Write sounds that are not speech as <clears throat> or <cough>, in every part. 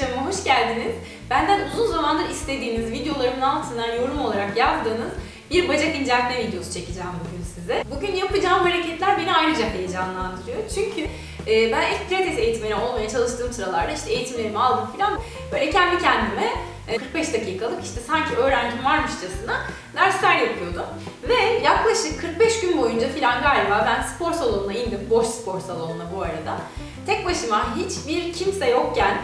yaşamıma hoş geldiniz. Benden uzun zamandır istediğiniz videolarımın altına yorum olarak yazdığınız bir bacak inceltme videosu çekeceğim bugün size. Bugün yapacağım hareketler beni ayrıca heyecanlandırıyor. Çünkü e, ben ilk pilates eğitmeni olmaya çalıştığım sıralarda işte eğitimlerimi aldım falan böyle kendi kendime e, 45 dakikalık işte sanki öğrencim varmışçasına dersler yapıyordum. Ve yaklaşık 45 gün boyunca falan galiba ben spor salonuna indim. Boş spor salonuna bu arada. Tek başıma hiçbir kimse yokken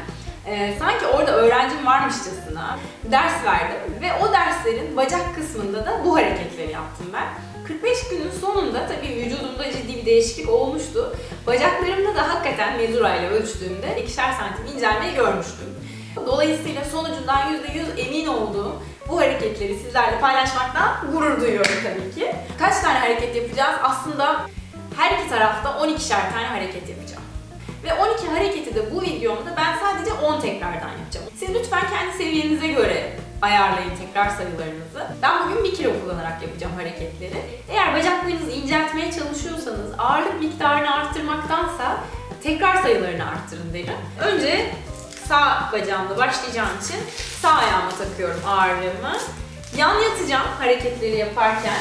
e, sanki orada öğrencim varmışçasına ders verdim ve o derslerin bacak kısmında da bu hareketleri yaptım ben. 45 günün sonunda tabii vücudumda ciddi bir değişiklik olmuştu. Bacaklarımda da hakikaten mezura ile ölçtüğümde ikişer santim incelmeyi görmüştüm. Dolayısıyla sonucundan %100 emin olduğum bu hareketleri sizlerle paylaşmaktan gurur duyuyorum tabii ki. Kaç tane hareket yapacağız? Aslında her iki tarafta 12'şer tane hareket yapacağım. Ve 12 hareketi de bu videomda ben sadece 10 tekrardan yapacağım. Siz lütfen kendi seviyenize göre ayarlayın tekrar sayılarınızı. Ben bugün 1 kilo kullanarak yapacağım hareketleri. Eğer bacak boyunuzu inceltmeye çalışıyorsanız ağırlık miktarını arttırmaktansa tekrar sayılarını arttırın derim. Önce sağ bacağımla başlayacağım için sağ ayağıma takıyorum ağırlığımı. Yan yatacağım hareketleri yaparken.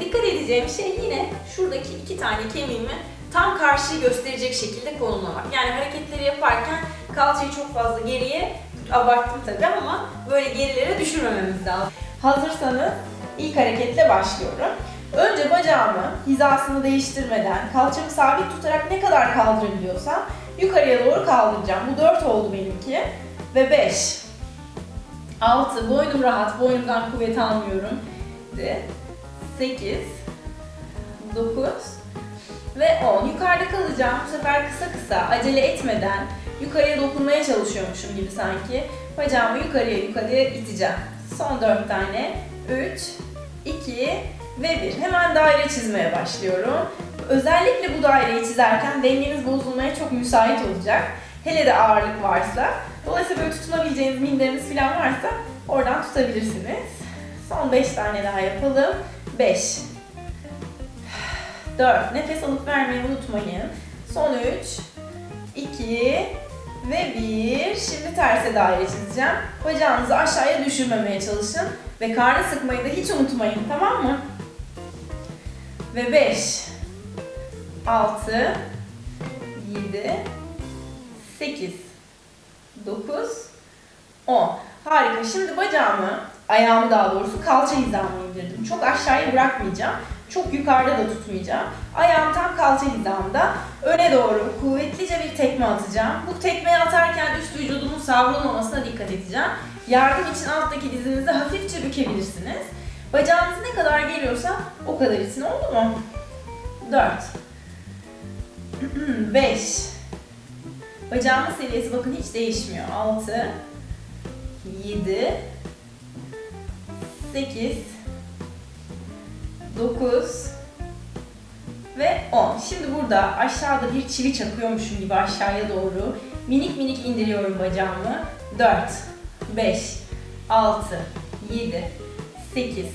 Dikkat edeceğim şey yine şuradaki iki tane kemiğimi tam karşıyı gösterecek şekilde konumlamak. Yani hareketleri yaparken kalçayı çok fazla geriye abarttım tabii ama böyle gerilere düşürmememiz lazım. Hazırsanız ilk hareketle başlıyorum. Önce bacağımı hizasını değiştirmeden kalçamı sabit tutarak ne kadar kaldırabiliyorsam yukarıya doğru kaldıracağım. Bu 4 oldu benimki. Ve 5. 6. Boynum rahat. Boynumdan kuvvet almıyorum. 8. 9. Ve 10. Yukarıda kalacağım. Bu sefer kısa kısa acele etmeden yukarıya dokunmaya çalışıyormuşum gibi sanki. Bacağımı yukarıya yukarıya iteceğim. Son 4 tane. 3, 2 ve 1. Hemen daire çizmeye başlıyorum. Özellikle bu daireyi çizerken dengeniz bozulmaya çok müsait olacak. Hele de ağırlık varsa. Dolayısıyla böyle tutunabileceğiniz minderiniz falan varsa oradan tutabilirsiniz. Son 5 tane daha yapalım. 5 4 Nefes alıp vermeyi unutmayın. Son 3 2 ve 1 Şimdi terse daire çizeceğim. Bacağınızı aşağıya düşürmemeye çalışın. Ve karnı sıkmayı da hiç unutmayın tamam mı? Ve 5 6 7 8 9 10 Harika. Şimdi bacağımı, ayağımı daha doğrusu kalça hizamı indirdim. Çok aşağıya bırakmayacağım. Çok yukarıda da tutmayacağım. Ayağım tam kalça hizamda. Öne doğru kuvvetlice bir tekme atacağım. Bu tekmeyi atarken üst vücudumun savrulmamasına dikkat edeceğim. Yardım için alttaki dizinizi hafifçe bükebilirsiniz. Bacağınız ne kadar geliyorsa o kadar için oldu mu? 4 5 <clears throat> Bacağımın seviyesi bakın hiç değişmiyor. 6 7 8 9 ve 10. Şimdi burada aşağıda bir çivi çakıyormuşum gibi aşağıya doğru minik minik indiriyorum bacağımı. 4 5 6 7 8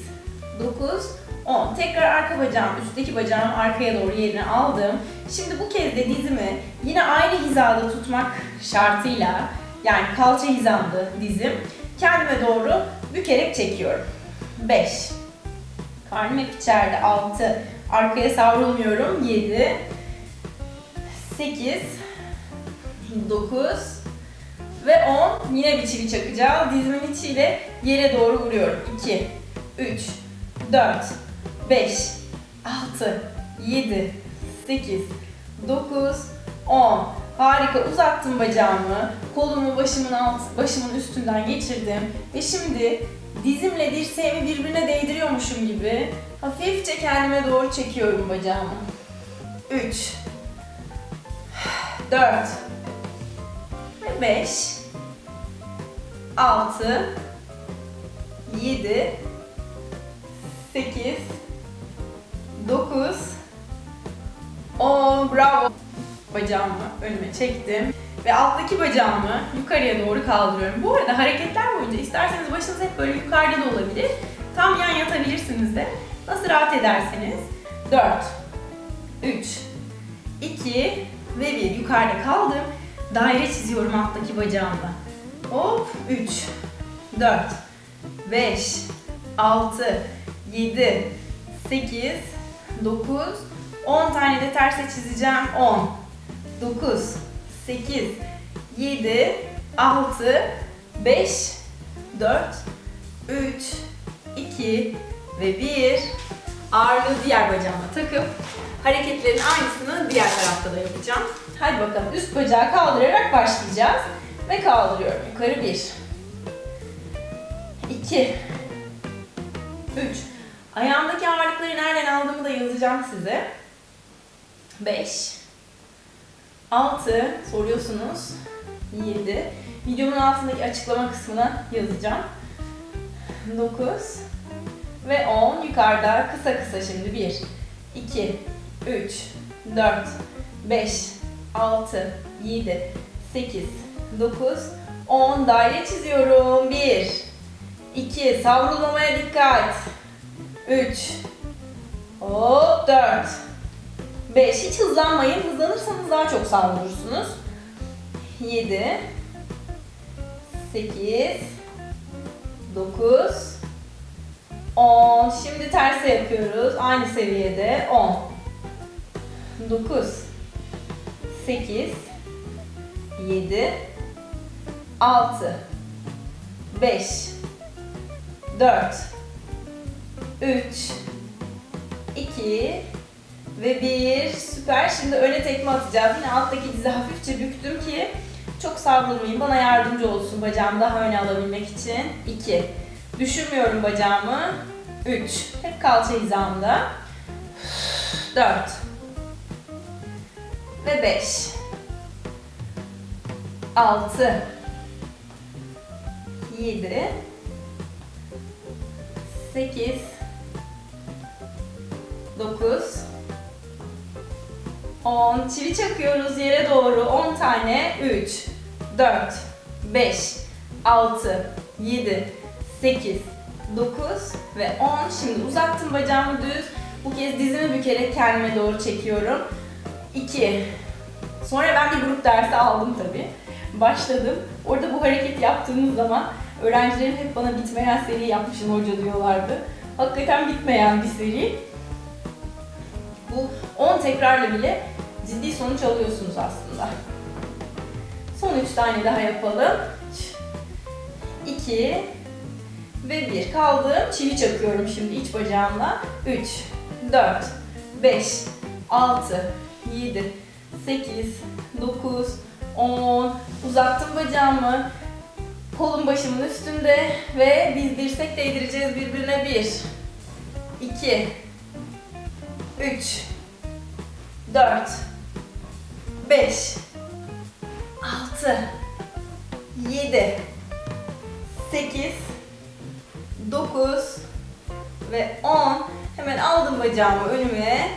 9 10. Tekrar arka bacağım, üstteki bacağımı arkaya doğru yerine aldım. Şimdi bu kez de dizimi yine aynı hizada tutmak şartıyla yani kalça hizamda dizim kendime doğru bükerek çekiyorum. 5 Karnım hep içeride. 6 Arkaya savrulmuyorum. 7 8 9 ve 10 yine bir çivi çakacağız. Dizimin içiyle yere doğru vuruyorum. 2 3 4 5 6 7 8 9 10 Harika uzattım bacağımı. Kolumu başımın alt, başımın üstünden geçirdim ve şimdi dizimle dirseğimi birbirine değdiriyormuşum gibi hafifçe kendime doğru çekiyorum bacağımı. 3 4 ve 5 6 7 8 9 10 bravo. Bacağımı önüme çektim ve alttaki bacağımı yukarıya doğru kaldırıyorum. Bu arada hareketler boyunca isterseniz başınız hep böyle yukarıda da olabilir. Tam yan yatabilirsiniz de. Nasıl rahat ederseniz. 4 3 2 ve 1 yukarıda kaldım. Daire çiziyorum alttaki bacağımla. Hop 3, 4, 5, 6, 7, 8, 9, 10 tane de terse çizeceğim. 10, 9, 8, 7, 6, 5, 4, 3, 2 ve 1. Ağırlığı diğer bacağıma takıp hareketlerin aynısını diğer tarafta da yapacağım. Hadi bakalım üst bacağı kaldırarak başlayacağız. Ve kaldırıyorum. Yukarı 1. 2. 3. Ayağımdaki ağırlıkları nereden aldığımı da yazacağım size. 5. 6. Soruyorsunuz. 7. Videomun altındaki açıklama kısmına yazacağım. 9. Ve 10. Yukarıda kısa kısa şimdi. 1. 2. 3. 4. 5. 6. 7. 8. 9, 10 daire çiziyorum. 1, 2, savrulmamaya dikkat. 3, hop 4, 5, hiç hızlanmayın. Hızlanırsanız daha çok savrulursunuz. 7, 8, 9, 10. Şimdi tersi yapıyoruz. Aynı seviyede. 10, 9, 8, 7, 6 5 4 3 2 ve 1 süper. Şimdi öne tekme atacağız. Yine alttaki dizi hafifçe büktüm ki çok savrulmayayım. Bana yardımcı olsun bacağımı daha öne alabilmek için. 2 Düşürmüyorum bacağımı. 3 Hep kalça hizamda. 4 ve 5 6 7 8 9 10 çivi çakıyoruz yere doğru. 10 tane 3 4 5 6 7 8 9 ve 10 şimdi uzattım bacağımı düz. Bu kez dizimi bükerek kendime doğru çekiyorum. 2 sonra ben bir grup dersi aldım tabi başladım. Orada bu hareketi yaptığımız zaman Öğrencilerim hep bana bitmeyen seri yapmışım hoca diyorlardı. Hakikaten bitmeyen bir seri. Bu 10 tekrarla bile ciddi sonuç alıyorsunuz aslında. Son 3 tane daha yapalım. 2 ve 1 kaldım. Çivi çakıyorum şimdi iç bacağımla. 3, 4, 5, 6, 7, 8, 9, 10. Uzattım bacağımı. Kolum başımın üstünde ve biz dirsek değdireceğiz birbirine. 1, 2, 3, 4, 5, 6, 7, 8, 9 ve 10. Hemen aldım bacağımı önüme.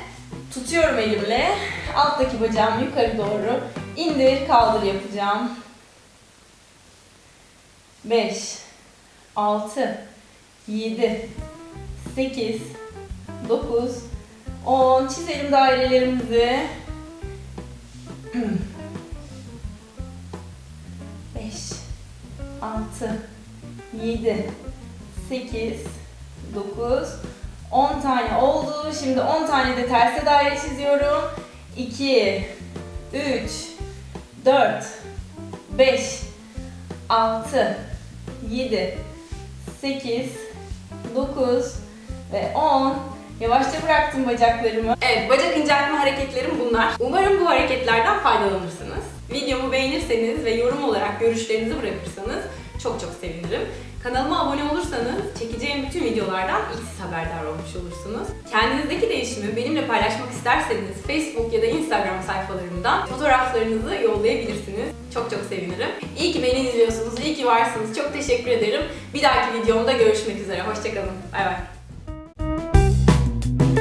Tutuyorum elimle. Alttaki bacağımı yukarı doğru indir, kaldır yapacağım. 5, 6, 7, 8, 9, 10. Çizelim dairelerimizi. 5, 6, 7, 8, 9, 10 tane oldu. Şimdi 10 tane de terse daire çiziyorum. 2, 3, 4, 5, 6, 7, 8, 9 ve 10. Yavaşça bıraktım bacaklarımı. Evet, bacak inceltme hareketlerim bunlar. Umarım bu hareketlerden faydalanırsınız. Videomu beğenirseniz ve yorum olarak görüşlerinizi bırakırsanız çok çok sevinirim. Kanalıma abone olursanız çekeceğim bütün videolardan ilk siz haberdar olmuş olursunuz. Kendinizdeki değişimi benimle paylaşmak isterseniz Facebook ya da Instagram sayfalarımdan fotoğraflarınızı yollayabilirsiniz. Çok çok sevinirim. İyi ki beni izliyorsunuz, iyi ki varsınız. Çok teşekkür ederim. Bir dahaki videomda görüşmek üzere. Hoşçakalın. Bay bay.